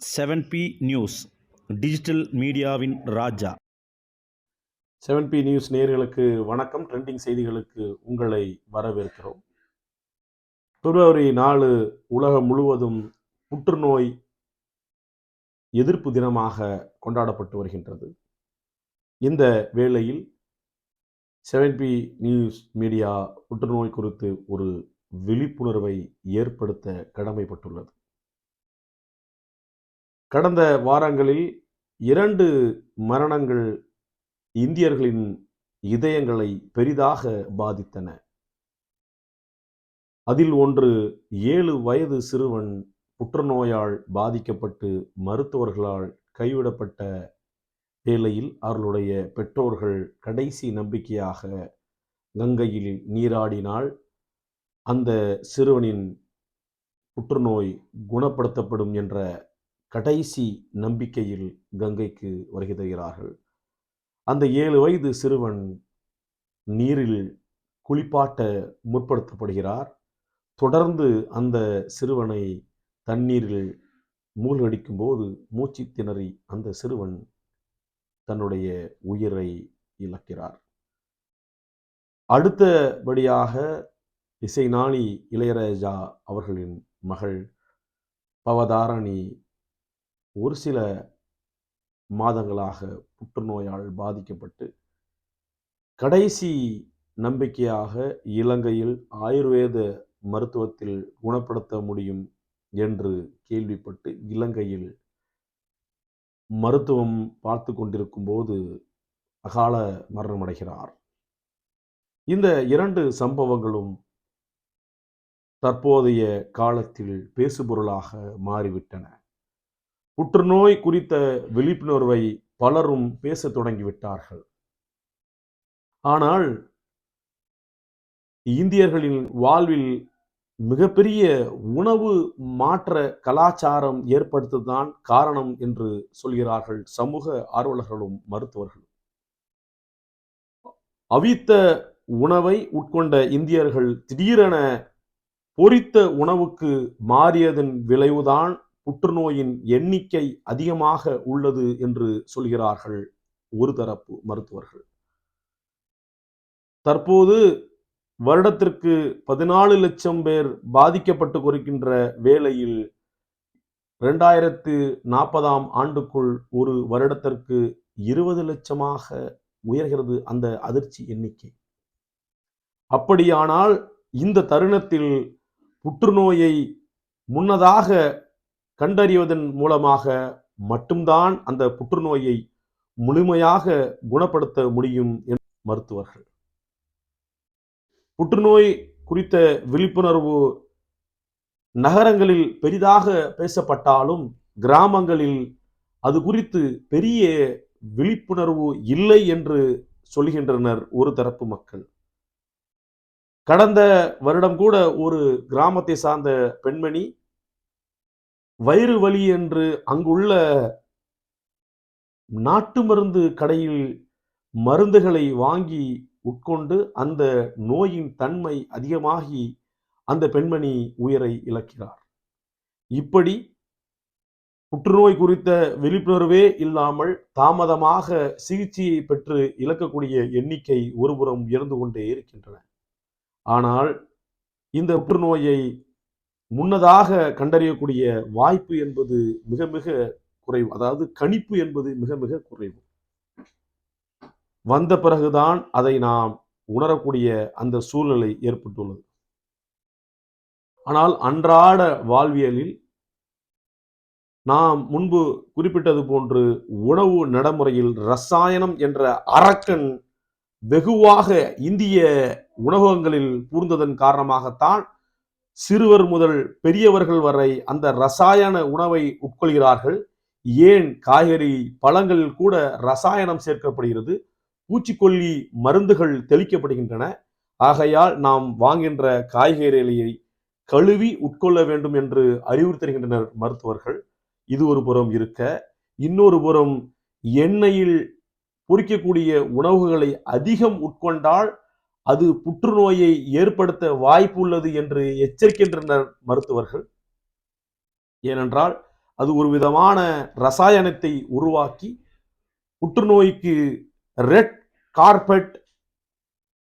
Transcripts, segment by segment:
Seven P news digital மீடியாவின் Raja. Seven P news நேர்களுக்கு வணக்கம். ட்ரெண்டிங் செய்திகளுக்கு உங்களை வரவேற்கிறோம். பிப்ரவரி நாலு உலகம் முழுவதும் புற்றுநோய் எதிர்ப்பு தினமாக கொண்டாடப்பட்டு வருகின்றது. இந்த வேளையில் செவன் பி நியூஸ் மீடியா புற்றுநோய் குறித்து ஒரு விழிப்புணர்வை ஏற்படுத்த கடமைப்பட்டுள்ளது. கடந்த வாரங்களில் இரண்டு மரணங்கள் இந்தியர்களின் இதயங்களை பெரிதாக பாதித்தன. அதில் ஒன்று ஏழு வயது சிறுவன் புற்றுநோயால் பாதிக்கப்பட்டு மருத்துவர்களால் கைவிடப்பட்ட வேளையில் அவர்களுடைய பெற்றோர்கள் கடைசி நம்பிக்கையாக கங்கையில் நீராடினால் அந்த சிறுவனின் புற்றுநோய் குணப்படுத்தப்படும் என்ற கடைசி நம்பிக்கையில் கங்கைக்கு வருகை தருகிறார்கள். அந்த ஏழு வயது சிறுவன் நீரில் குளிப்பாட்ட முற்படுத்தப்படுகிறார். தொடர்ந்து அந்த சிறுவனை தண்ணீரில் மூழ்கடிக்கும் போது மூச்சு திணறி அந்த சிறுவன் தன்னுடைய உயிரை இழக்கிறார். அடுத்தபடியாக இசைநாணி இளையராஜா அவர்களின் மகள் பவதாரணி ஒரு சில மாதங்களாக புற்றுநோயால் பாதிக்கப்பட்டு கடைசி நம்பிக்கையாக இலங்கையில் ஆயுர்வேத மருத்துவத்தில் குணப்படுத்த முடியும் என்று கேள்விப்பட்டு இலங்கையில் மருத்துவம் பார்த்து கொண்டிருக்கும் போது அகால மரணமடைகிறார் இந்த இரண்டு சம்பவங்களும் தற்போதைய காலத்தில் பேசுபொருளாக மாறிவிட்டன. புற்றுநோய் குறித்த விழிப்புணர்வை பலரும் பேசத் தொடங்கிவிட்டார்கள். ஆனால் இந்தியர்களின் வாழ்வில் மிகப்பெரிய உணவு மாற்ற கலாச்சாரம் ஏற்படுத்ததான் காரணம் என்று சொல்கிறார்கள் சமூக ஆர்வலர்களும் மருத்துவர்களும். அவித்த உணவை உட்கொண்ட இந்தியர்கள் திடீரென பொறித்த உணவுக்கு மாறியதன் விளைவுதான் புற்றுநோயின் எண்ணிக்கை அதிகமாக உள்ளது என்று சொல்கிறார்கள் ஒரு தரப்பு மருத்துவர்கள். தற்போது வருடத்திற்கு பதினாலு லட்சம் பேர் பாதிக்கப்பட்டு கொடுக்கின்ற வேளையில் இரண்டாயிரத்து நாற்பதாம் ஆண்டுக்குள் ஒரு வருடத்திற்கு இருபது லட்சமாக உயர்கிறது அந்த அதிர்ச்சி எண்ணிக்கை. அப்படியானால் இந்த தருணத்தில் புற்றுநோயை முன்னதாக கண்டறிவதன் மூலமாக மட்டும்தான் அந்த புற்றுநோயை முழுமையாக குணப்படுத்த முடியும் என்று மருத்துவர்கள். புற்றுநோய் குறித்த விழிப்புணர்வு நகரங்களில் பெரிதாக பேசப்பட்டாலும் கிராமங்களில் அது குறித்து பெரிய விழிப்புணர்வு இல்லை என்று சொல்கின்றனர் ஒரு தரப்பு மக்கள். கடந்த வருடம் கூட ஒரு கிராமத்தை சார்ந்த பெண்மணி வயிறு வலி என்று அங்குள்ள நாட்டு மருந்து கடையில் மருந்துகளை வாங்கி உட்கொண்டு அந்த நோயின் தன்மை அதிகமாகி அந்த பெண்மணி உயிரை இழக்கிறார். இப்படி புற்றுநோய் குறித்த விழிப்புணர்வே இல்லாமல் தாமதமாக சிகிச்சையை பெற்று இழக்கக்கூடிய எண்ணிக்கை ஒருபுறம் உயர்ந்து கொண்டே இருக்கின்றன. ஆனால் இந்த புற்றுநோயை முன்னதாக கண்டறியக்கூடிய வாய்ப்பு என்பது மிக மிக குறைவு. அதாவது கணிப்பு என்பது மிக மிக குறைவு. வந்த பிறகுதான் அதை நாம் உணரக்கூடிய அந்த சூழ்நிலை ஏற்பட்டுள்ளது. ஆனால் அன்றாட வாழ்வியலில் நாம் முன்பு குறிப்பிட்டது போன்று உணவு நடைமுறையில் ரசாயனம் என்ற அரக்கன் வெகுவாக இந்திய உணவகங்களில் பூர்ந்ததன் காரணமாகத்தான் சிறுவர் முதல் பெரியவர்கள் வரை அந்த ரசாயன உணவை உட்கொள்கிறார்கள். ஏன் காய்கறி பழங்களில் கூட ரசாயனம் சேர்க்கப்படுகிறது? பூச்சிக்கொல்லி மருந்துகள் தெளிக்கப்படுகின்றன. ஆகையால் நாம் வாங்கின்ற காய்கறிகளை கழுவி உட்கொள்ள வேண்டும் என்று அறிவுறுத்துகின்றனர் மருத்துவர்கள். இது ஒரு புறம் இருக்க இன்னொரு புறம் எண்ணெயில் பொறிக்கக்கூடிய உணவுகளை அதிகம் உட்கொண்டால் அது புற்றுநோயை ஏற்படுத்த வாய்ப்பு உள்ளது என்று எச்சரிக்கின்றனர் மருத்துவர்கள். ஏனென்றால் அது ஒரு விதமான ரசாயனத்தை உருவாக்கி புற்றுநோய்க்கு ரெட் கார்பெட்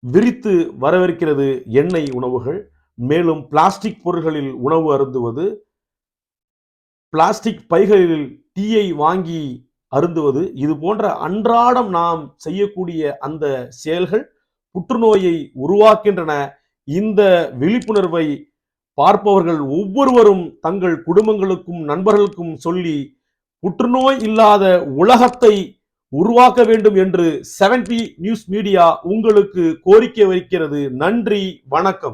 விரித்து வரவிருக்கிறது எண்ணெய் உணவுகள். மேலும் பிளாஸ்டிக் பொருட்களில் உணவு அருந்துவது பிளாஸ்டிக் பைகளில் டீயை வாங்கி அருந்துவது இது போன்ற அன்றாடம் நாம் செய்யக்கூடிய அந்த செயல்கள் புற்றுநோயை உருவாக்கின்றன. இந்த விழிப்புணர்வை பார்ப்பவர்கள் ஒவ்வொருவரும் தங்கள் குடும்பங்களுக்கும் நண்பர்களுக்கும் சொல்லி புற்றுநோய் இல்லாத உலகத்தை உருவாக்க வேண்டும் என்று 70 நியூஸ் மீடியா உங்களுக்கு கோரிக்கை வைக்கிறது. நன்றி வணக்கம்.